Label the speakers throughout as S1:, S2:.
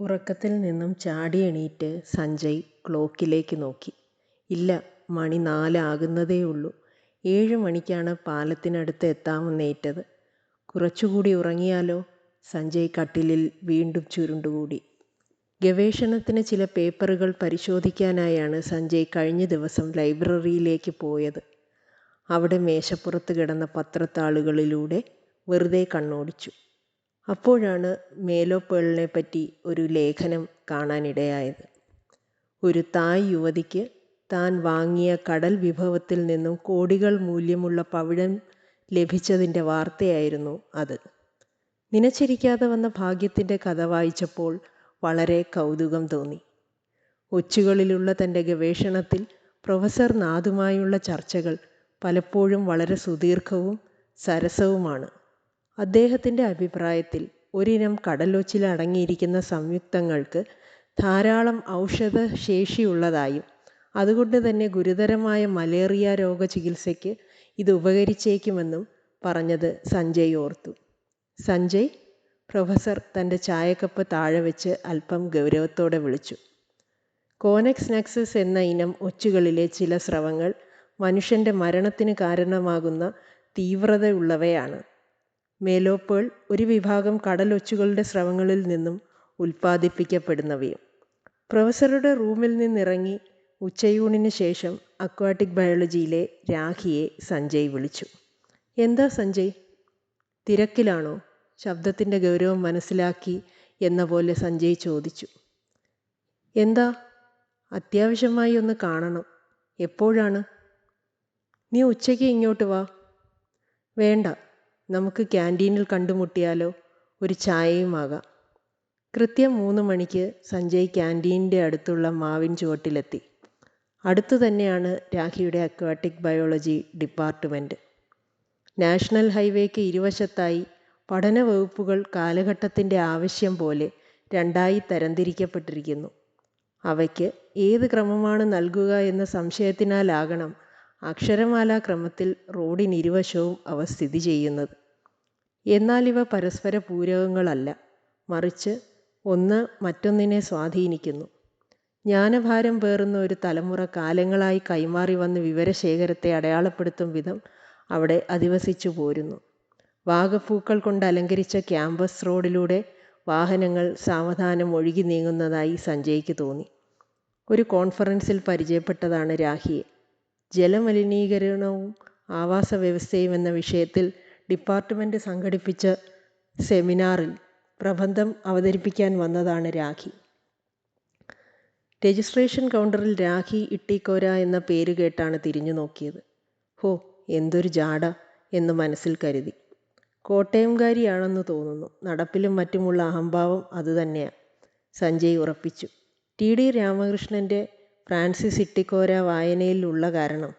S1: ഉറക്കത്തിൽ നിന്നും ചാടി എണീറ്റ് സഞ്ജയ് ക്ലോക്കിലേക്ക് നോക്കി. ഇല്ല, മണി നാലാകുന്നതേ ഉള്ളൂ ഏഴ് മണിക്കാണ് പാലത്തിനടുത്ത് എത്താമെന്നേറ്റത്. കുറച്ചുകൂടി ഉറങ്ങിയാലോ? സഞ്ജയ് കട്ടിലിൽ വീണ്ടും ചുരുണ്ടുകൂടി. ഗവേഷണത്തിന് ചില പേപ്പറുകൾ പരിശോധിക്കാനായാണ് സഞ്ജയ് കഴിഞ്ഞ ദിവസം ലൈബ്രറിയിലേക്ക് പോയത്. അവിടെ മേശപ്പുറത്ത് കിടന്ന പത്രത്താളുകളിലൂടെ വെറുതെ കണ്ണോടിച്ചു. അപ്പോഴാണ് മേലോപ്പേളിനെപ്പറ്റി ഒരു ലേഖനം കാണാനിടയായത്. ഒരു തായ് യുവതിക്ക് താൻ വാങ്ങിയ കടൽ വിഭവത്തിൽ നിന്നും കോടികൾ മൂല്യമുള്ള പവിഴം ലഭിച്ചതിന്റെ വാർത്തയായിരുന്നു അത്. നിനച്ചിരിക്കാതെ വന്ന ഭാഗ്യത്തിന്റെ കഥ വായിച്ചപ്പോൾ വളരെ കൗതുകം തോന്നി. ഒച്ചുകളിലുള്ള തന്റെ ഗവേഷണത്തിൽ പ്രൊഫസർ നാഥുമായുള്ള ചർച്ചകൾ പലപ്പോഴും വളരെ സുദീർഘവും സരസവുമാണ്. അദ്ദേഹത്തിന്റെ അഭിപ്രായത്തിൽ ഒരിനം കടലൊച്ചിൽ അടങ്ങിയിരിക്കുന്ന സംയുക്തങ്ങൾക്ക് ധാരാളം ഔഷധശേഷിയുള്ളതായും അതുകൊണ്ട് തന്നെ ഗുരുതരമായ മലേറിയ രോഗചികിത്സയ്ക്ക് ഇത് ഉപകരിച്ചേക്കുമെന്നും പറഞ്ഞത് സഞ്ജയ് ഓർത്തു. സഞ്ജയ്! പ്രൊഫസർ തന്റെ ചായക്കപ്പ് താഴെ വെച്ച് അല്പം ഗൗരവത്തോടെ വിളിച്ചു. കോനക്സ് നക്സസ് എന്ന ഇനം ഒച്ചുകളിലെ ചില സ്രവങ്ങൾ മനുഷ്യന്റെ മരണത്തിന് കാരണമാകുന്ന തീവ്രതയുള്ളവയാണ്. മേലോപ്പേൾ ഒരു വിഭാഗം കടലൊച്ചുകളുടെ സ്രവങ്ങളിൽ നിന്നും ഉൽപ്പാദിപ്പിക്കപ്പെടുന്നവയും. പ്രൊഫസറുടെ റൂമിൽ നിന്നിറങ്ങി ഉച്ചയൂണിന് ശേഷം അക്വാട്ടിക് ബയോളജിയിലെ രാഖിയെ സഞ്ജയ് വിളിച്ചു. എന്താ സഞ്ജയ്? തിരക്കിലാണോ? ശബ്ദത്തിന്റെ ഗൗരവം മനസ്സിലാക്കി എന്ന പോലെ സഞ്ജയ് ചോദിച്ചു. എന്താ? അത്യാവശ്യമായി ഒന്ന് കാണണം. എപ്പോഴാണ്? നീ ഉച്ചയ്ക്ക് ഇങ്ങോട്ട് വാ. വേണ്ട, നമുക്ക് ക്യാന്റീനിൽ കണ്ടുമുട്ടിയാലോ? ഒരു ചായയുമാകാം. കൃത്യം മൂന്ന് മണിക്ക് സഞ്ജയ് ക്യാന്റീനിന്റെ അടുത്തുള്ള മാവിൻ ചുവട്ടിലെത്തി. അടുത്തു തന്നെയാണ് രാഖിയുടെ അക്വാട്ടിക് ബയോളജി ഡിപ്പാർട്ട്മെന്റ് നാഷണൽ ഹൈവേക്ക് ഇരുവശത്തായി പഠന വകുപ്പുകൾ കാലഘട്ടത്തിന്റെ ആവശ്യം പോലെ രണ്ടായി തരംതിരിക്കപ്പെട്ടിരിക്കുന്നു. അവയ്ക്ക് ഏത് ക്രമമാണ് നൽകുക എന്ന സംശയത്തിനാലാകണം അക്ഷരമാലാ ക്രമത്തിൽ റോഡിനിരുവശവും അവ സ്ഥിതിചെയ്യുന്നത്. എന്നാൽ ഇവ പരസ്പര പൂരകങ്ങളല്ല. മറിച്ച് ഒന്ന് മറ്റൊന്നിനെ സ്വാധീനിക്കുന്നു. ജ്ഞാനഭാരം പേറുന്ന ഒരു തലമുറ കാലങ്ങളായി കൈമാറി വന്ന് വിവരശേഖരത്തെ അടയാളപ്പെടുത്തും വിധം അവിടെ അധിവസിച്ചു പോരുന്നു. വാഗപ്പൂക്കൾ കൊണ്ട് അലങ്കരിച്ച ക്യാമ്പസ് റോഡിലൂടെ വാഹനങ്ങൾ സാവധാനം ഒഴുകി നീങ്ങുന്നതായി സഞ്ജയ്ക്ക് തോന്നി. ഒരു കോൺഫറൻസിൽ പരിചയപ്പെട്ടതാണ് രാഖിയെ. ജലമലിനീകരണവും ആവാസ വ്യവസ്ഥയും എന്ന വിഷയത്തിൽ ഡിപ്പാർട്ട്മെന്റ് സംഘടിപ്പിച്ച സെമിനാറിൽ പ്രബന്ധം അവതരിപ്പിക്കാൻ വന്നതാണ് രാഖി. രജിസ്ട്രേഷൻ കൗണ്ടറിൽ രാഖി ഇട്ടിക്കോര എന്ന പേര് കേട്ടാണ് തിരിഞ്ഞു നോക്കിയത് ഹോ, എന്തൊരു ജാട എന്ന് മനസ്സിൽ കരുതി. കോട്ടയംകാരിയാണെന്ന് തോന്നുന്നു. നടപ്പിലും മറ്റുമുള്ള അഹംഭാവം അതുതന്നെയാണ് സഞ്ജയ് ഉറപ്പിച്ചു. ടി. ഡി. രാമകൃഷ്ണന്റെ ഫ്രാൻസിസ് ഇട്ടിക്കോര വായനയിലുള്ള കാരണം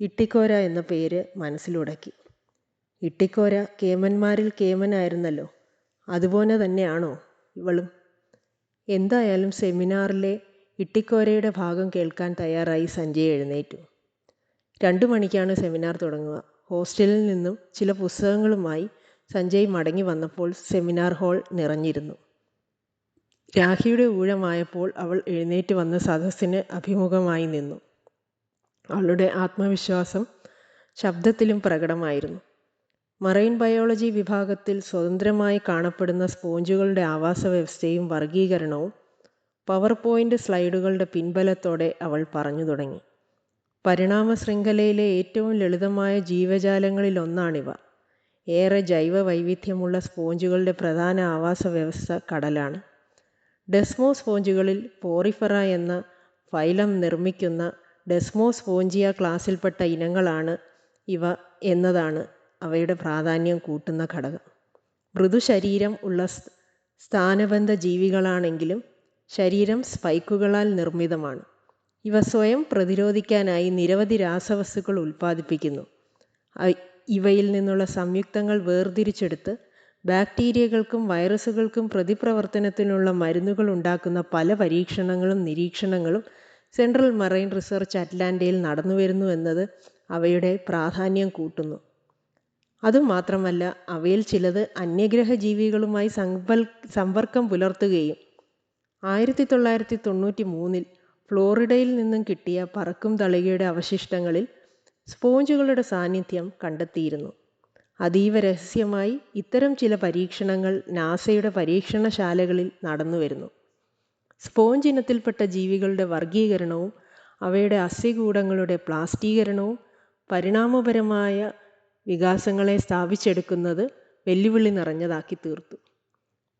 S1: ഇട്ടിക്കോര എന്ന പേര് മനസ്സിലുടക്കി. ഇട്ടിക്കോര കേമന്മാരിൽ കേമനായിരുന്നല്ലോ. അതുപോലെ തന്നെയാണോ ഇവളും? എന്തായാലും സെമിനാറിലെ ഇട്ടിക്കോരയുടെ ഭാഗം കേൾക്കാൻ തയ്യാറായി സഞ്ജയ് എഴുന്നേറ്റു. രണ്ടു മണിക്കാണ് സെമിനാർ തുടങ്ങുക. ഹോസ്റ്റലിൽ നിന്നും ചില പുസ്തകങ്ങളുമായി സഞ്ജയ് മടങ്ങി വന്നപ്പോൾ സെമിനാർ ഹാൾ നിറഞ്ഞിരുന്നു. രാഖിയുടെ ഊഴമായപ്പോൾ അവൾ എഴുന്നേറ്റ് വന്ന് സദസ്സിന് അഭിമുഖമായി നിന്നു. അവളുടെ ആത്മവിശ്വാസം ശബ്ദത്തിലും പ്രകടമായിരുന്നു. മറൈൻ ബയോളജി വിഭാഗത്തിൽ സ്വതന്ത്രമായി കാണപ്പെടുന്ന സ്പോഞ്ചുകളുടെ ആവാസ വ്യവസ്ഥയും വർഗീകരണവും പവർ പവർപോയിന്റ് സ്ലൈഡുകളുടെ പിൻബലത്തോടെ അവൾ പറഞ്ഞു തുടങ്ങി. പരിണാമ ശൃംഖലയിലെ ഏറ്റവും ലളിതമായ ജീവജാലങ്ങളിലൊന്നാണിവ. ഏറെ ജൈവ വൈവിധ്യമുള്ള സ്പോഞ്ചുകളുടെ പ്രധാന ആവാസ വ്യവസ്ഥ കടലാണ്. ഡെസ്മോ സ്പോഞ്ചുകളിൽ പോറിഫറ എന്ന ഫൈലം നിർമ്മിക്കുന്ന ഡെസ്മോ സ്പോഞ്ചിയ ക്ലാസിൽപ്പെട്ട ഇനങ്ങളാണ് ഇവ എന്നതാണ് അവയുടെ പ്രാധാന്യം കൂട്ടുന്ന ഘടകം. മൃദുശരീരം ഉള്ള സ്ഥാനബന്ധ ജീവികളാണെങ്കിലും ശരീരം സ്പൈക്കുകളാൽ നിർമ്മിതമാണ്. ഇവ സ്വയം പ്രതിരോധിക്കാനായി നിരവധി രാസവസ്തുക്കൾ ഉൽപ്പാദിപ്പിക്കുന്നു. ഇവയിൽ നിന്നുള്ള സംയുക്തങ്ങൾ വേർതിരിച്ചെടുത്ത് ബാക്ടീരിയകൾക്കും വൈറസുകൾക്കും പ്രതിപ്രവർത്തനത്തിനുള്ള മരുന്നുകൾ ഉണ്ടാക്കുന്ന പല പരീക്ഷണങ്ങളും നിരീക്ഷണങ്ങളും സെൻട്രൽ മറൈൻ റിസർച്ച് അറ്റ്ലാന്റയിൽ നടന്നുവരുന്നു എന്നത് അവയുടെ പ്രാധാന്യം കൂട്ടുന്നു. അതുമാത്രമല്ല അവയിൽ ചിലത് അന്യഗ്രഹ അന്യഗ്രഹജീവികളുമായി സമ്പർക്കം പുലർത്തുകയും ആയിരത്തി തൊള്ളായിരത്തി തൊണ്ണൂറ്റി മൂന്നിൽ ഫ്ലോറിഡയിൽ നിന്നും കിട്ടിയ പറക്കും തളികയുടെ അവശിഷ്ടങ്ങളിൽ സ്പോഞ്ചുകളുടെ സാന്നിധ്യം കണ്ടെത്തിയിരുന്നു. അതീവ രഹസ്യമായി ഇത്തരം ചില പരീക്ഷണങ്ങൾ നാസയുടെ പരീക്ഷണശാലകളിൽ നടന്നുവരുന്നു. സ്പോഞ്ച് ഇനത്തിൽപ്പെട്ട ജീവികളുടെ വർഗീകരണവും അവയുടെ അസ്ഥികൂടങ്ങളുടെ പ്ലാസ്റ്റീകരണവും പരിണാമപരമായ വികാസങ്ങളെ സ്ഥാപിച്ചെടുക്കുന്നത് വെല്ലുവിളി നിറഞ്ഞതാക്കി തീർത്തു.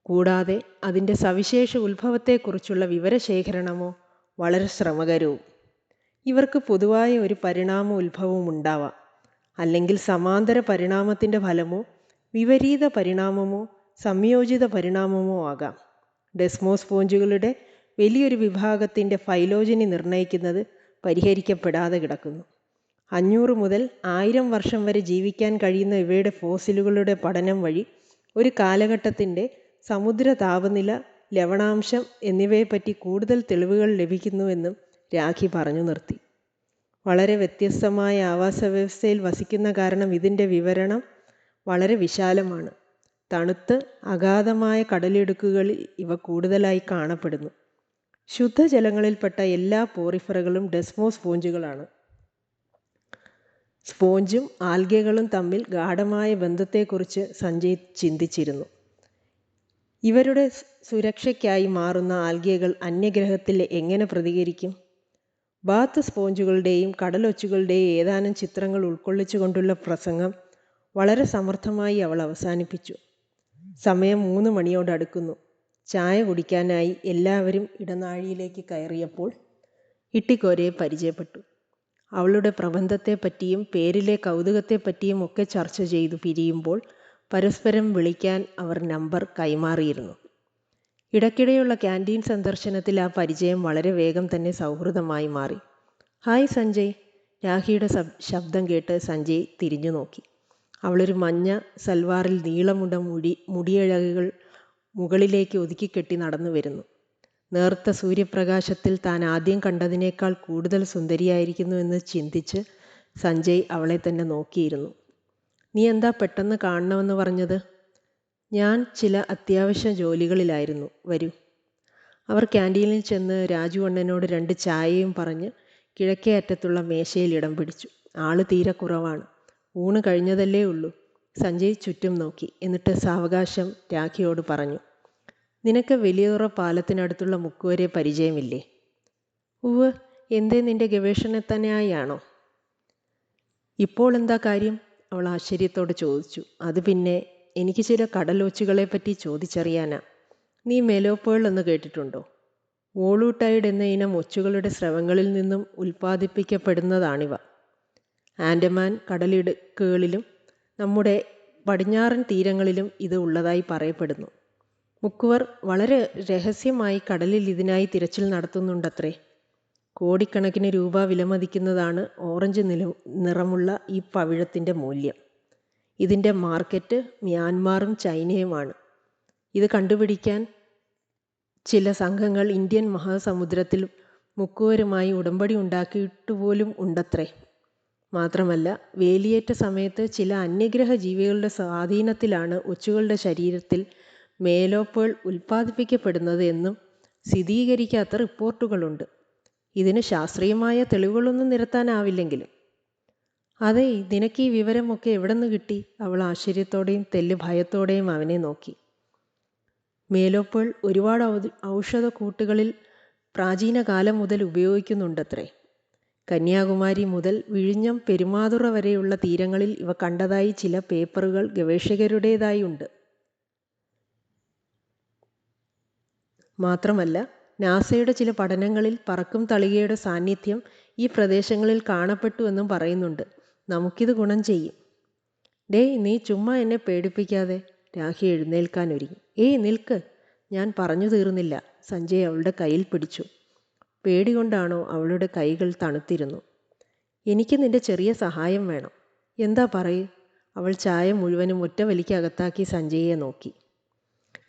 S1: കൂടാതെ അതിന്റെ സവിശേഷ ഉത്ഭവത്തെക്കുറിച്ചുള്ള വിവരശേഖരണമോ വളരെ ശ്രമകരവും. ഇവർക്ക് പൊതുവായ ഒരു പരിണാമ ഉത്ഭവവും ഉണ്ടാവാം. അല്ലെങ്കിൽ സമാന്തര പരിണാമത്തിന്റെ ഫലമോ വിപരീത പരിണാമമോ സംയോജിത പരിണാമമോ ആകാം. ഡെസ്മോസ്പോഞ്ചുകളുടെ വലിയൊരു വിഭാഗത്തിന്റെ ഫൈലോജനി നിർണയിക്കുന്നത് പരിഹരിക്കപ്പെടാതെ കിടക്കുന്നു. അഞ്ഞൂറ് മുതൽ ആയിരം വർഷം വരെ ജീവിക്കാൻ കഴിയുന്ന ഇവയുടെ ഫോസിലുകളുടെ പഠനം വഴി ഒരു കാലഘട്ടത്തിന്റെ സമുദ്ര താപനില ലവണാംശം എന്നിവയെപ്പറ്റി കൂടുതൽ തെളിവുകൾ ലഭിക്കുന്നുവെന്നും രാഖി പറഞ്ഞു നിർത്തി. വളരെ വ്യത്യസ്തമായ ആവാസ വ്യവസ്ഥയിൽ വസിക്കുന്ന കാരണം ഇതിന്റെ വിവരണം വളരെ വിശാലമാണ്. തണുത്ത് അഗാധമായ കടലിടുക്കുകളിൽ ഇവ കൂടുതലായി കാണപ്പെടുന്നു. ശുദ്ധജലങ്ങളിൽപ്പെട്ട എല്ലാ പോറിഫറുകളും ഡെസ്മോസ് സ്പോഞ്ചുകളാണ് സ്പോഞ്ചും ആൽഗകളും തമ്മിൽ ഗാഠമായ ബന്ധത്തെക്കുറിച്ച് സഞ്ജയ് ചിന്തിച്ചിരുന്നു. ഇവരുടെ സുരക്ഷയ്ക്കായി മാറുന്ന ആൽഗകൾ അന്യഗ്രഹത്തിൽ എങ്ങനെ പ്രതികരിക്കും? ബാത്ത് സ്പോഞ്ചുകളുടെയും കടലൊച്ചുകളുടെയും ഏതാനും ചിത്രങ്ങൾ ഉൾക്കൊള്ളിച്ചുകൊണ്ടുള്ള പ്രസംഗം വളരെ സമർത്ഥമായി അവൾ അവസാനിപ്പിച്ചു. സമയം മൂന്ന് മണിയോടടുക്കുന്നു ചായ കുടിക്കാനായി എല്ലാവരും ഇടനാഴിയിലേക്ക് കയറിയപ്പോൾ ഇട്ടിക്കോരയെ പരിചയപ്പെട്ടു. അവളുടെ പ്രബന്ധത്തെപ്പറ്റിയും പേരിലെ കൗതുകത്തെപ്പറ്റിയും ഒക്കെ ചർച്ച ചെയ്തു പിരിയുമ്പോൾ പരസ്പരം വിളിക്കാൻ അവർ നമ്പർ കൈമാറിയിരുന്നു. ഇടയ്ക്കിടെയുള്ള ക്യാന്റീൻ സന്ദർശനത്തിൽ ആ പരിചയം വളരെ വേഗം തന്നെ സൗഹൃദമായി മാറി. ഹായ് സഞ്ജയ് രാഖിയുടെ ശബ്ദം കേട്ട് സഞ്ജയ് തിരിഞ്ഞു നോക്കി. അവളൊരു മഞ്ഞ സൽവാറിൽ നീളമുണ്ട മുടി മുടിയഴകുകൾ മുകളിലേക്ക് ഒതുക്കിക്കെട്ടി നടന്നു വരുന്നു. നേർത്ത സൂര്യപ്രകാശത്തിൽ താൻ ആദ്യം കണ്ടതിനേക്കാൾ കൂടുതൽ സുന്ദരിയായിരിക്കുന്നു എന്ന് ചിന്തിച്ച് സഞ്ജയ് അവളെ തന്നെ നോക്കിയിരുന്നു. നീ എന്താ പെട്ടെന്ന് കാണണമെന്ന് പറഞ്ഞത്? ഞാൻ ചില അത്യാവശ്യ ജോലികളിലായിരുന്നു. വരൂ. അവർ ക്യാന്റീനിൽ ചെന്ന് രാജു അണ്ണനോട് രണ്ട് ചായയും പറഞ്ഞ് കിഴക്കേ അറ്റത്തുള്ള മേശയിൽ ഇടം പിടിച്ചു. ആൾ തീരെ കുറവാണ്. ഊണ് കഴിഞ്ഞതല്ലേ ഉള്ളൂ. സഞ്ജയ് ചുറ്റും നോക്കി. എന്നിട്ട് സാവകാശം രാഖിയോട് പറഞ്ഞു. നിനക്ക് വലിയതുറ പാലത്തിനടുത്തുള്ള മുക്കുവരെ പരിചയമില്ലേ? ഉവ് എന്തേ നിന്റെ ഗവേഷണത്തിനായാണോ ഇപ്പോൾ എന്താ കാര്യം? അവൾ ആശ്ചര്യത്തോട് ചോദിച്ചു. അത് പിന്നെ എനിക്ക് ചില കടലോച്ചുകളെ പറ്റി ചോദിച്ചറിയാനാ. നീ മെലോപ്പേൾ എന്ന് കേട്ടിട്ടുണ്ടോ? വോളൂട്ടൈഡ് എന്ന ഇനം ഒച്ചുകളുടെ സ്രവങ്ങളിൽ നിന്നും ഉൽപ്പാദിപ്പിക്കപ്പെടുന്നതാണിവ. ആൻഡമാൻ കടലിടുക്കുകളിലും നമ്മുടെ പടിഞ്ഞാറൻ തീരങ്ങളിലും ഇത് ഉള്ളതായി പറയപ്പെടുന്നു. മുക്കുവർ വളരെ രഹസ്യമായി കടലിൽ ഇതിനായി തിരച്ചിൽ നടത്തുന്നുണ്ടത്രേ. കോടിക്കണക്കിന് രൂപ വിലമതിക്കുന്നതാണ് ഓറഞ്ച് നില നിറമുള്ള ഈ പവിഴത്തിന്റെ മൂല്യം. ഇതിന്റെ മാർക്കറ്റ് മ്യാൻമാറും ചൈനയുമാണ്. ഇത് കണ്ടുപിടിക്കാൻ ചില സംഘങ്ങൾ ഇന്ത്യൻ മഹാസമുദ്രത്തിൽ മുക്കുവരുമായി ഉടമ്പടി ഉണ്ടാക്കിയിട്ടുപോലും ഉണ്ടത്രേ. മാത്രമല്ല വേലിയേറ്റ സമയത്ത് ചില അന്യഗ്രഹ ജീവികളുടെ സ്വാധീനത്തിലാണ് ഒച്ചുകളുടെ ശരീരത്തിൽ മേലോപ്പേൾ ഉൽപ്പാദിപ്പിക്കപ്പെടുന്നത് എന്നും സ്ഥിരീകരിക്കാത്ത റിപ്പോർട്ടുകളുണ്ട്. ഇതിന് ശാസ്ത്രീയമായ തെളിവുകളൊന്നും നിരത്താനാവില്ലെങ്കിലും. അതെ നിനക്ക് ഈ വിവരമൊക്കെ എവിടെ നിന്ന് കിട്ടി? അവൾ ആശ്ചര്യത്തോടെയും തെല്ല് ഭയത്തോടെയും അവനെ നോക്കി. മേലോപ്പുകൾ ഒരുപാട് ഔഷധ കൂട്ടുകളിൽ പ്രാചീന കാലം മുതൽ ഉപയോഗിക്കുന്നുണ്ടത്രേ. കന്യാകുമാരി മുതൽ വിഴിഞ്ഞം പെരുമാതുറ വരെയുള്ള തീരങ്ങളിൽ ഇവ കണ്ടതായി ചില പേപ്പറുകൾ ഗവേഷകരുടേതായി ഉണ്ട് മാത്രമല്ല നാസയുടെ ചില പഠനങ്ങളിൽ പറക്കും തളികയുടെ സാന്നിധ്യം ഈ പ്രദേശങ്ങളിൽ കാണപ്പെട്ടു എന്നും പറയുന്നുണ്ട്. നമുക്കിത് ഗുണം ചെയ്യും. ഡേയ് നീ ചുമ്മാ എന്നെ പേടിപ്പിക്കാതെ രാഹി എഴുന്നേൽക്കാൻ ഒരുങ്ങി. ഏയ് നിൽക്ക്. ഞാൻ പറഞ്ഞു തീർന്നില്ല. സഞ്ജയ് അവളുടെ കയ്യിൽ പിടിച്ചു. പേടി കൊണ്ടാണോ അവളുടെ കൈകൾ തണുത്തിരുന്നു? എനിക്ക് നിന്റെ ചെറിയ സഹായം വേണം. എന്താ പറയൂ? അവൾ ചായ മുഴുവനും ഒറ്റ വലിക്കകത്താക്കി സഞ്ജയെ നോക്കി.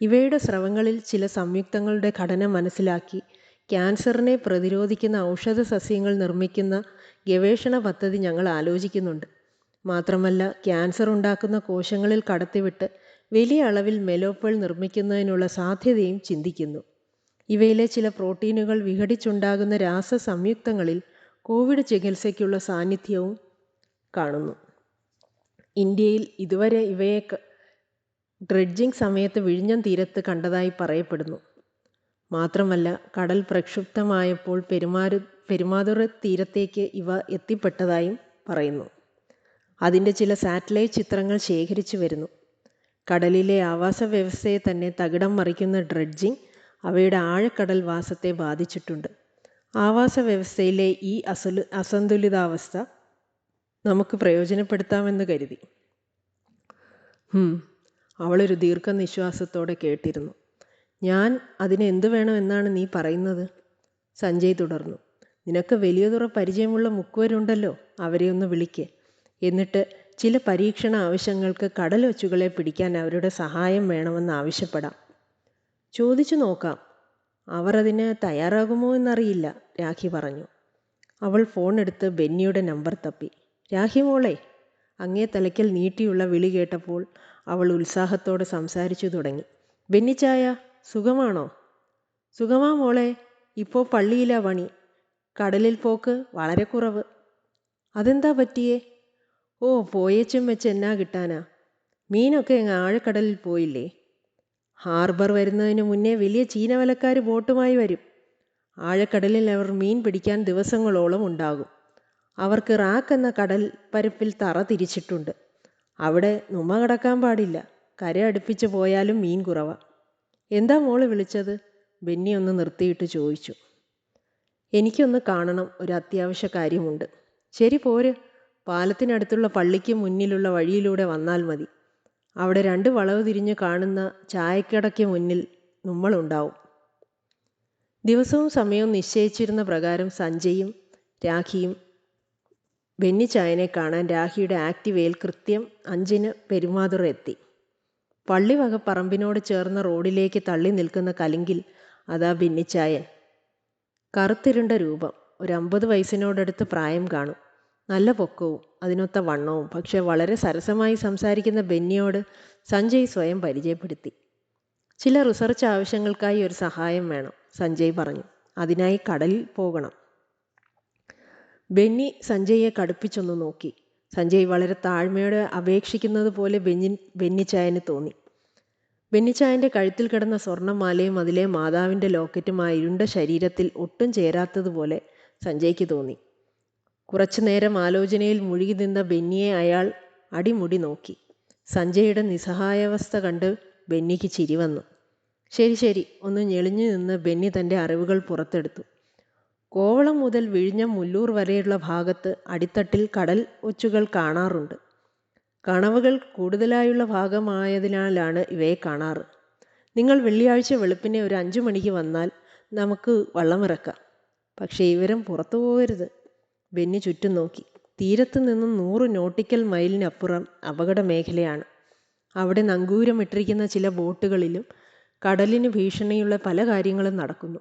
S1: ഇവയുടെ സ്രവങ്ങളിൽ ചില സംയുക്തങ്ങളുടെ ഘടന മനസ്സിലാക്കി. ക്യാൻസറിനെ പ്രതിരോധിക്കുന്ന ഔഷധ സസ്യങ്ങൾ നിർമ്മിക്കുന്ന ഗവേഷണ പദ്ധതി ഞങ്ങൾ ആലോചിക്കുന്നുണ്ട്. മാത്രമല്ല ക്യാൻസർ ഉണ്ടാക്കുന്ന കോശങ്ങളിൽ കടത്തിവിട്ട് വലിയ അളവിൽ മെലോപ്പൾ നിർമ്മിക്കുന്നതിനുള്ള സാധ്യതയും ചിന്തിക്കുന്നു. ഇവയിലെ ചില പ്രോട്ടീനുകൾ വിഘടിച്ചുണ്ടാകുന്ന രാസസംയുക്തങ്ങളിൽ കോവിഡ് ചികിത്സയ്ക്കുള്ള സാന്നിധ്യവും കാണുന്നു. ഇന്ത്യയിൽ ഇതുവരെ ഇവയെ ഡ്രെഡ്ജിംഗ് സമയത്ത് വിഴിഞ്ഞം തീരത്ത് കണ്ടതായി പറയപ്പെടുന്നു. മാത്രമല്ല കടൽ പ്രക്ഷുബ്ധമായപ്പോൾ പെരുമാതുറ തീരത്തേക്ക് ഇവ എത്തിപ്പെട്ടതായും പറയുന്നു. അതിന്റെ ചില സാറ്റലൈറ്റ് ചിത്രങ്ങൾ ശേഖരിച്ചു വരുന്നു. കടലിലെ ആവാസ വ്യവസ്ഥയെ തന്നെ തകിടം മറിക്കുന്ന ഡ്രെഡ്ജിംഗ് അവയുടെ ആഴക്കടൽ വാസത്തെ ബാധിച്ചിട്ടുണ്ട്. ആവാസ വ്യവസ്ഥയിലെ ഈ അസന്തുലിതാവസ്ഥ നമുക്ക് പ്രയോജനപ്പെടുത്താമെന്ന് കരുതി. അവളൊരു ദീർഘനിശ്വാസത്തോടെ കേട്ടിരുന്നു. ഞാൻ അതിന് എന്തു വേണമെന്നാണ് നീ പറയുന്നത്? സഞ്ജയ് തുടർന്നു. നിനക്ക് വലിയതുറ പരിചയമുള്ള മുക്കുവരുണ്ടല്ലോ അവരെ ഒന്ന് വിളിക്ക്. എന്നിട്ട് ചില പരീക്ഷണ ആവശ്യങ്ങൾക്ക് കടലൊച്ചുകളെ പിടിക്കാൻ അവരുടെ സഹായം വേണമെന്ന് ആവശ്യപ്പെടാം. ചോദിച്ചു നോക്കാം. അവർ അതിന് തയ്യാറാകുമോ എന്നറിയില്ല രാഖി പറഞ്ഞു. അവൾ ഫോൺ എടുത്ത് ബെന്നിയുടെ നമ്പർ തപ്പി. രാഖി മോളെ അങ്ങേ തലയ്ക്കൽ നീട്ടിയുള്ള വിളി കേട്ടപ്പോൾ അവൾ ഉത്സാഹത്തോടെ സംസാരിച്ചു തുടങ്ങി. ബെന്നിച്ചായ സുഖമാണോ? സുഖമാ മോളെ ഇപ്പോൾ പള്ളിയിലാ പണി. കടലിൽ പോക്ക് വളരെ കുറവ്. അതെന്താ പറ്റിയേ? ഓ പോയേച്ചും വെച്ച് എന്നാ കിട്ടാനാ? മീനൊക്കെ അങ്ങ് ആഴക്കടലിൽ പോയില്ലേ? ഹാർബർ വരുന്നതിന് മുന്നേ വലിയ ചീനവലക്കാർ ബോട്ടുമായി വരും. ആഴക്കടലിൽ അവർ മീൻ പിടിക്കാൻ ദിവസങ്ങളോളം ഉണ്ടാകും. അവർക്ക് റാക്ക് എന്ന കടൽ പരപ്പിൽ തറ തിരിച്ചിട്ടുണ്ട്. അവിടെ നുമ കിടക്കാൻ പാടില്ല. കര അടുപ്പിച്ച് പോയാലും മീൻ കുറവാ. എന്താ മോൾ വിളിച്ചത്? ബെന്നി ഒന്ന് നിർത്തിയിട്ട് ചോദിച്ചു. എനിക്കൊന്ന് കാണണം. ഒരു അത്യാവശ്യ കാര്യമുണ്ട്. ശരി പോര്. പാലത്തിനടുത്തുള്ള പള്ളിക്ക് മുന്നിലുള്ള വഴിയിലൂടെ വന്നാൽ മതി. അവിടെ രണ്ട് വളവ് തിരിഞ്ഞ് കാണുന്ന ചായക്കടയ്ക്ക് മുന്നിൽ നമ്മളുണ്ടാവും. ദിവസവും സമയവും നിശ്ചയിച്ചിരുന്ന പ്രകാരം സഞ്ജയും രാഖിയും ബെന്നിച്ചായനെ കാണാൻ രാഖിയുടെ ആക്ടിവയിൽ കൃത്യം അഞ്ചിന് പെരുമാതുറ എത്തി. പള്ളിവക പറമ്പിനോട് ചേർന്ന റോഡിലേക്ക് തള്ളി നിൽക്കുന്ന കലിങ്കിൽ അതാ ബെന്നിച്ചായൻ. കറുത്തിരുണ്ട രൂപം. ഒരു അമ്പത് വയസ്സിനോടടുത്ത് പ്രായം കാണും. നല്ല പൊക്കവും അതിനൊത്ത വണ്ണവും പക്ഷെ വളരെ സരസമായി സംസാരിക്കുന്ന ബെന്നിയോട് സഞ്ജയ് സ്വയം പരിചയപ്പെടുത്തി. ചില റിസർച്ച് ആവശ്യങ്ങൾക്കായി ഒരു സഹായം വേണം സഞ്ജയ് പറഞ്ഞു. അതിനായി കടലിൽ പോകണം. ബെന്നി സഞ്ജയെ കടുപ്പിച്ചൊന്ന് നോക്കി. സഞ്ജയ് വളരെ താഴ്മയോടെ അപേക്ഷിക്കുന്നത് പോലെ ബെന്നി ബെന്നിച്ചായന് തോന്നി. ബെന്നിച്ചായന്റെ കഴുത്തിൽ കിടന്ന സ്വർണമാലയും അതിലെ മാതാവിന്റെ ലോക്കറ്റും ആ ഇരുണ്ട ശരീരത്തിൽ ഒട്ടും ചേരാത്തതുപോലെ സഞ്ജയ്ക്ക് തോന്നി. കുറച്ചു നേരം ആലോചനയിൽ മുഴുകി നിന്ന ബെന്നിയെ അയാൾ അടിമുടി നോക്കി. സഞ്ജയുടെ നിസ്സഹായാവസ്ഥ കണ്ട് ബെന്നിക്ക് ചിരി വന്നു. ശരി ശരി ഒന്ന് ഞെളിഞ്ഞു നിന്ന് ബെന്നി തന്റെ അറിവുകൾ പുറത്തെടുത്തു. കോവളം മുതൽ വിഴിഞ്ഞം മുല്ലൂർ വരെയുള്ള ഭാഗത്ത് അടിത്തട്ടിൽ കടൽ ഒച്ചുകൾ കാണാറുണ്ട്. കണവുകൾ കൂടുതലായുള്ള ഭാഗമായതിനാലാണ് ഇവയെ കാണാറ്. നിങ്ങൾ വെള്ളിയാഴ്ച വെളുപ്പിനെ ഒരു അഞ്ചു മണിക്ക് വന്നാൽ നമുക്ക് വള്ളമിറക്കാം പക്ഷേ ഇവരും പുറത്തു പോകരുത്. ബെന്നി ചുറ്റും നോക്കി. തീരത്ത് നിന്നും നൂറ് നോട്ടിക്കൽ മൈലിനപ്പുറം അപകട മേഖലയാണ്. അവിടെ നങ്കൂരമിട്ടിരിക്കുന്ന ചില ബോട്ടുകളിലും കടലിന് ഭീഷണിയുള്ള പല കാര്യങ്ങളും നടക്കുന്നു.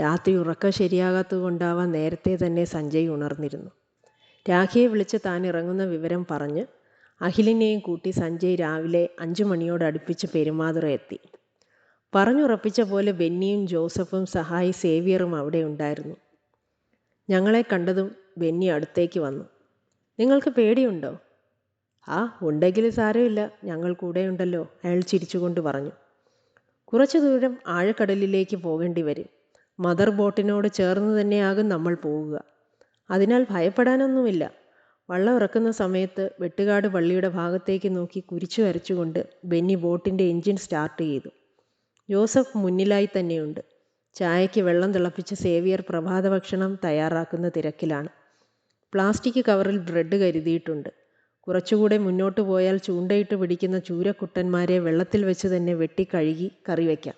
S1: രാത്രി ഉറക്കം ശരിയാകാത്തതുകൊണ്ടാവാൻ നേരത്തെ തന്നെ സഞ്ജയ് ഉണർന്നിരുന്നു. രാഖിയെ വിളിച്ച് താൻ ഇറങ്ങുന്ന വിവരം പറഞ്ഞ് അഖിലിനെയും കൂട്ടി സഞ്ജയ് രാവിലെ അഞ്ചു മണിയോട് അടുപ്പിച്ച് പെരുമാതുറ എത്തി. പറഞ്ഞുറപ്പിച്ച പോലെ ബെന്നിയും ജോസഫും സഹായി സേവിയറും അവിടെ ഉണ്ടായിരുന്നു. ഞങ്ങളെ കണ്ടതും ബെന്നി അടുത്തേക്ക് വന്നു. നിങ്ങൾക്ക് പേടിയുണ്ടോ? ആ ഉണ്ടെങ്കിൽ സാരമില്ല. ഞങ്ങൾ കൂടെയുണ്ടല്ലോ അയാൾ ചിരിച്ചുകൊണ്ട് പറഞ്ഞു. കുറച്ചു ദൂരം ആഴക്കടലിലേക്ക് പോകേണ്ടി വരും. മദർ ബോട്ടിനോട് ചേർന്ന് തന്നെയാകും നമ്മൾ പോവുക. അതിനാൽ ഭയപ്പെടാനൊന്നുമില്ല. വള്ളം ഇറക്കുന്ന സമയത്ത് വെട്ടുകാട് പള്ളിയുടെ ഭാഗത്തേക്ക് നോക്കി കുരിച്ചു വരച്ചുകൊണ്ട് ബെന്നി ബോട്ടിന്റെ എഞ്ചിൻ സ്റ്റാർട്ട് ചെയ്തു. ജോസഫ് മുന്നിലായി തന്നെയുണ്ട്. ചായയ്ക്ക് വെള്ളം തിളപ്പിച്ച് സേവിയർ പ്രഭാത ഭക്ഷണം തയ്യാറാക്കുന്ന തിരക്കിലാണ്. പ്ലാസ്റ്റിക് കവറിൽ ബ്രെഡ് കരുതിയിട്ടുണ്ട്. കുറച്ചുകൂടെ മുന്നോട്ട് പോയാൽ ചൂണ്ടയിട്ട് പിടിക്കുന്ന ചൂരക്കുട്ടന്മാരെ വെള്ളത്തിൽ വെച്ച് തന്നെ വെട്ടി കഴുകി കറി വയ്ക്കാം.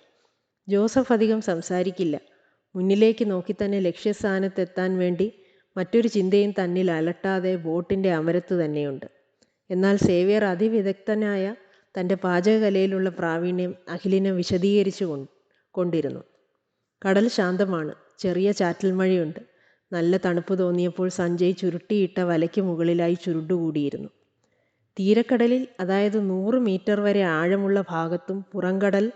S1: ജോസഫ് അധികം സംസാരിക്കില്ല. മുന്നിലേക്ക് നോക്കി തന്നെ ലക്ഷ്യസ്ഥാനത്തെത്താൻ വേണ്ടി മറ്റൊരു ചിന്തയും തന്നിൽ അലട്ടാതെ ബോട്ടിന്റെ അമരത്ത് തന്നെയുണ്ട്. എന്നാൽ സേവ്യർ അതിവിദഗ്ധനായ തന്റെ പാചകകലയിലുള്ള പ്രാവീണ്യം അഖിലിനെ വിശദീകരിച്ചു കൊണ്ടിരുന്നു. കടൽ ശാന്തമാണ്. ചെറിയ ചാറ്റൽ മഴയുണ്ട്. നല്ല തണുപ്പ് തോന്നിയപ്പോൾ സഞ്ജയ് ചുരുട്ടിയിട്ട വലയ്ക്ക് മുകളിലായി ചുരുണ്ടുകൂടിയിരുന്നു. തീരക്കടലിൽ അതായത് നൂറ് മീറ്റർ വരെ ആഴമുള്ള ഭാഗത്തും പുറംകടൽ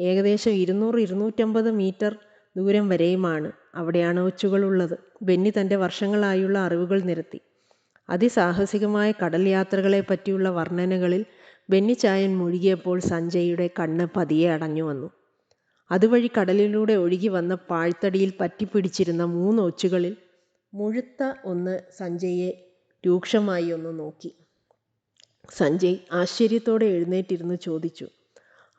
S1: ഏകദേശം ഇരുന്നൂറ് ഇരുന്നൂറ്റമ്പത് മീറ്റർ ദൂരം വരെയുമാണ്. അവിടെയാണ് ഒച്ചുകളുള്ളത് ബെന്നി തന്റെ വർഷങ്ങളായുള്ള അറിവുകൾ നിരത്തി. അതിസാഹസികമായ കടൽ യാത്രകളെ പറ്റിയുള്ള വർണനകളിൽ ബെന്നി ചായൻ മുഴുകിയപ്പോൾ സഞ്ജയുടെ കണ്ണ് പതിയെ അടഞ്ഞു വന്നു. അതുവഴി കടലിലൂടെ ഒഴുകി വന്ന പാഴ്ത്തടിയിൽ പറ്റിപ്പിടിച്ചിരുന്ന മൂന്ന് ഒച്ചുകളിൽ മുഴുത്ത ഒന്ന് സഞ്ജയെ രൂക്ഷമായി ഒന്ന് നോക്കി. സഞ്ജയ് ആശ്ചര്യത്തോടെ എഴുന്നേറ്റിരുന്ന് ചോദിച്ചു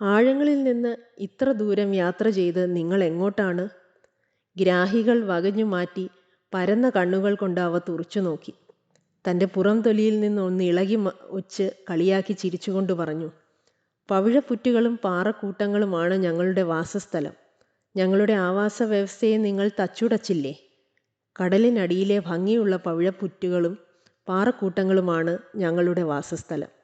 S1: ആഴങ്ങളിൽ നിന്ന് ഇത്ര ദൂരം യാത്ര ചെയ്ത് നിങ്ങൾ എങ്ങോട്ടാണ്? ഗ്രാഹികൾ വകഞ്ഞു മാറ്റി പരന്ന കണ്ണുകൾ കൊണ്ട് അവ തുറച്ചു നോക്കി. തന്റെ പുറംതൊലിയിൽ നിന്ന് ഒന്ന് ഇളകി ഒച്ച് കളിയാക്കി ചിരിച്ചുകൊണ്ട് പറഞ്ഞു പവിഴപ്പുറ്റുകളും പാറക്കൂട്ടങ്ങളുമാണ് ഞങ്ങളുടെ വാസസ്ഥലം. ഞങ്ങളുടെ ആവാസ വ്യവസ്ഥയെ നിങ്ങൾ തച്ചുടച്ചില്ലേ? കടലിനടിയിലെ ഭംഗിയുള്ള പവിഴപ്പുറ്റുകളും പാറക്കൂട്ടങ്ങളുമാണ് ഞങ്ങളുടെ വാസസ്ഥലം.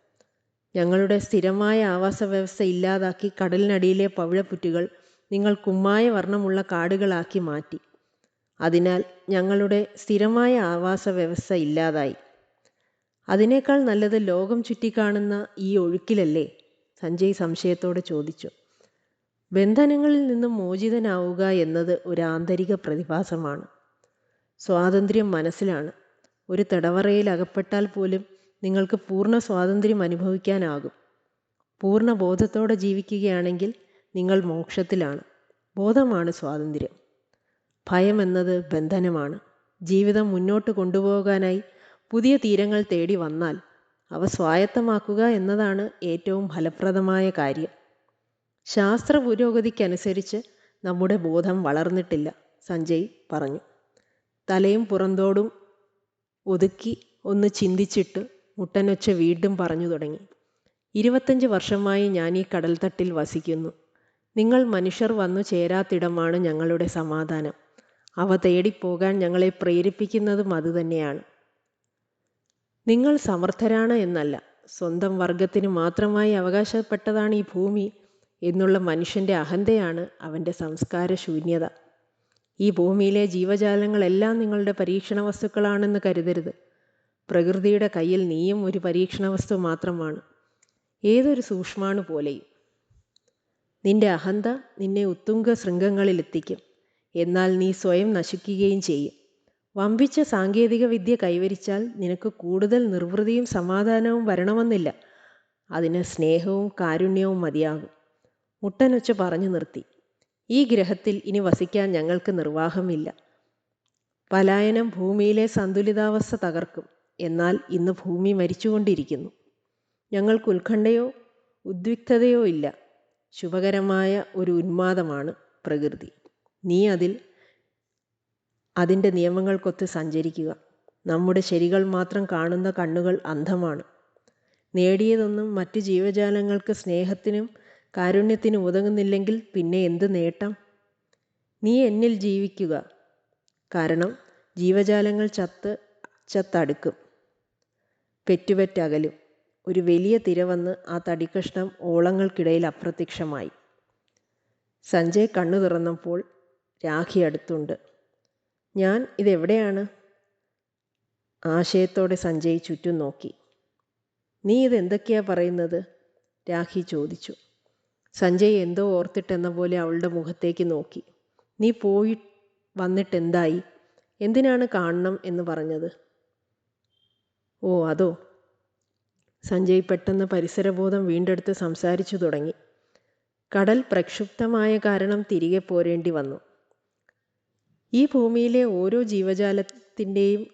S1: ഞങ്ങളുടെ സ്ഥിരമായ ആവാസ വ്യവസ്ഥ ഇല്ലാതാക്കി കടലിനടിയിലെ പവിഴപ്പുറ്റുകൾ നിങ്ങൾ കുമ്മായ വർണമുള്ള കാടുകളാക്കി മാറ്റി. അതിനാൽ ഞങ്ങളുടെ സ്ഥിരമായ ആവാസ വ്യവസ്ഥ ഇല്ലാതായി. അതിനേക്കാൾ നല്ലത് ലോകം ചുറ്റിക്കാണുന്ന ഈ ഒഴുക്കിലല്ലേ? സഞ്ജയ് സംശയത്തോടെ ചോദിച്ചു. ബന്ധനങ്ങളിൽ നിന്നും മോചിതനാവുക എന്നത് ഒരു ആന്തരിക പ്രതിഭാസമാണ്. സ്വാതന്ത്ര്യം മനസ്സിലാണ്. ഒരു തടവറയിൽ അകപ്പെട്ടാൽ പോലും നിങ്ങൾക്ക് പൂർണ സ്വാതന്ത്ര്യം അനുഭവിക്കാനാകും. പൂർണ ബോധത്തോടെ ജീവിക്കുകയാണെങ്കിൽ നിങ്ങൾ മോക്ഷത്തിലാണ്. ബോധമാണ് സ്വാതന്ത്ര്യം. ഭയം എന്നത് ബന്ധനമാണ്. ജീവിതം മുന്നോട്ട് കൊണ്ടുപോകാനായി പുതിയ തീരങ്ങൾ തേടി വന്നാൽ അവ സ്വായത്തമാക്കുക എന്നതാണ് ഏറ്റവും ഫലപ്രദമായ കാര്യം. ശാസ്ത്ര പുരോഗതിക്കനുസരിച്ച് നമ്മുടെ ബോധം വളർന്നിട്ടില്ല സഞ്ജയ് പറഞ്ഞു. തലയും പുറന്തോടും ഒതുക്കി ഒന്ന് ചിന്തിച്ചിട്ട് മുട്ടനൊച്ച വീണ്ടും പറഞ്ഞു തുടങ്ങി. ഇരുപത്തഞ്ച് വർഷമായി ഞാൻ ഈ കടൽത്തട്ടിൽ വസിക്കുന്നു. നിങ്ങൾ മനുഷ്യർ വന്നു ചേരാത്തിടമാണ് ഞങ്ങളുടെ സമാധാനം. അവ തേടിപ്പോകാൻ ഞങ്ങളെ പ്രേരിപ്പിക്കുന്നതും അതുതന്നെയാണ് നിങ്ങൾ സമർത്ഥരാണ് എന്നല്ല സ്വന്തം വർഗത്തിന് മാത്രമായി അവകാശപ്പെട്ടതാണ് ഈ ഭൂമി എന്നുള്ള മനുഷ്യന്റെ അഹന്തയാണ് അവന്റെ സംസ്കാര ശൂന്യത ഈ ഭൂമിയിലെ ജീവജാലങ്ങളെല്ലാം നിങ്ങളുടെ പരീക്ഷണ വസ്തുക്കളാണെന്ന് കരുതരുത്. പ്രകൃതിയുടെ കയ്യിൽ നീയും ഒരു പരീക്ഷണ വസ്തു മാത്രമാണ്. ഏതൊരു സൂക്ഷ്മാണു പോലെയും. നിന്റെ അഹന്ത നിന്നെ ഉത്തുംഗ ശൃംഗങ്ങളിലെത്തിക്കും. എന്നാൽ നീ സ്വയം നശിക്കുകയും ചെയ്യും. വമ്പിച്ച സാങ്കേതിക വിദ്യ കൈവരിച്ചാൽ നിനക്ക് കൂടുതൽ നിർവൃതിയും സമാധാനവും വരണമെന്നില്ല. അതിന് സ്നേഹവും കാരുണ്യവും മതിയാകും. മുട്ടനൊച്ച പറഞ്ഞു നിർത്തി. ഈ ഗ്രഹത്തിൽ ഇനി വസിക്കാൻ ഞങ്ങൾക്ക് നിർവാഹമില്ല. പലായനം ഭൂമിയിലെ സന്തുലിതാവസ്ഥ തകർക്കും. എന്നാൽ ഇന്ന് ഭൂമി മരിച്ചുകൊണ്ടിരിക്കുന്നു. ഞങ്ങൾക്ക് ഉത്കണ്ഠയോ ഉദ്വിഗ്ധതയോ ഇല്ല. ശുഭകരമായ ഒരു ഉന്മാദമാണ് പ്രകൃതി. നീ അതിൽ അതിന്റെ നിയമങ്ങൾക്കൊത്ത് സഞ്ചരിക്കുക. നമ്മുടെ ശരികൾ മാത്രം കാണുന്ന കണ്ണുകൾ അന്ധമാണ്. നേടിയതൊന്നും മറ്റു ജീവജാലങ്ങൾക്ക് സ്നേഹത്തിനും കാരുണ്യത്തിനും ഉതകുന്നില്ലെങ്കിൽ പിന്നെ എന്ത് നേട്ടം? നീ എന്നിൽ ജീവിക്കുക. കാരണം ജീവജാലങ്ങൾ ചത്ത് ചത്തടുക്കും. പെറ്റുപെറ്റകലും. ഒരു വലിയ തിര വന്ന് ആ തടിക്കഷ്ണം ഓളങ്ങൾക്കിടയിൽ അപ്രത്യക്ഷമായി. സഞ്ജയ് കണ്ണു തുറന്നപ്പോൾ രാഖി അടുത്തുണ്ട്. ഞാൻ ഇതെവിടെയാണ്? ആശയത്തോടെ സഞ്ജയ് ചുറ്റും നോക്കി. നീ ഇതെന്തൊക്കെയാ പറയുന്നത്? രാഖി ചോദിച്ചു. സഞ്ജയ് എന്തോ ഓർത്തിട്ടെന്ന പോലെ അവളുടെ മുഖത്തേക്ക് നോക്കി. നീ പോയി വന്നിട്ടെന്തായി? എന്തിനാണ് കാണണം എന്ന് പറഞ്ഞത്? ഓ അതോ? സഞ്ജയ് പെട്ടെന്ന് പരിസരബോധം വീണ്ടെടുത്ത് സംസാരിച്ചു തുടങ്ങി. കടൽ പ്രക്ഷുബ്ധമായ കാരണം തിരികെ പോരേണ്ടി വന്നു. ഈ ഭൂമിയിലെ ഓരോ ജീവജാലത്തിന്റെയും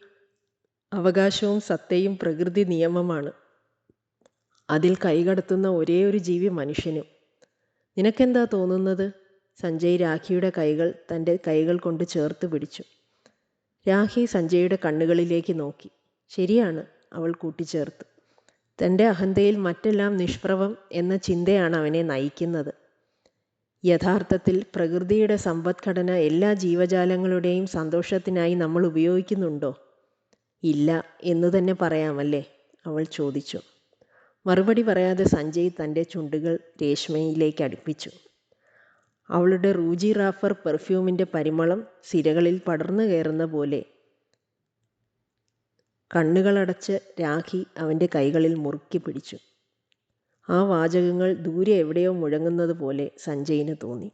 S1: അവകാശവും സത്തയും പ്രകൃതി നിയമമാണ്. അതിൽ കൈകടത്തുന്ന ഒരേ ഒരു ജീവി മനുഷ്യനും. നിനക്കെന്താ തോന്നുന്നത്? സഞ്ജയ് രാഖിയുടെ കൈകൾ തന്റെ കൈകൾ കൊണ്ട് ചേർത്ത് പിടിച്ചു. രാഖി സഞ്ജയുടെ കണ്ണുകളിലേക്ക് നോക്കി. ശരിയാണ്. അവൾ കൂട്ടിച്ചേർത്തു. തന്റെ അഹന്തയിൽ മറ്റെല്ലാം നിഷ്പ്രഭം എന്ന ചിന്തയാണ് അവനെ നയിക്കുന്നത്. യഥാർത്ഥത്തിൽ പ്രകൃതിയുടെ സമ്പദ്ഘടന എല്ലാ ജീവജാലങ്ങളുടെയും സന്തോഷത്തിനായി നമ്മൾ ഉപയോഗിക്കുന്നുണ്ടോ? ഇല്ല എന്ന് തന്നെ പറയാമല്ലേ? അവൾ ചോദിച്ചു. മറുപടി പറയാതെ സഞ്ജയ് തന്റെ ചുണ്ടുകൾ രേഷ്മയിലേക്ക് അടുപ്പിച്ചു. അവളുടെ റൂജി റാഫർ പെർഫ്യൂമിന്റെ പരിമളം സിരകളിൽ പടർന്നു കയറുന്ന പോലെ കണ്ണുകളടച്ച് രാഖി അവന്റെ കൈകളിൽ മുറുക്കി പിടിച്ചു. ആ വാചകങ്ങൾ ദൂരെ എവിടെയോ മുഴങ്ങുന്നത് പോലെ സഞ്ജയിന് തോന്നി.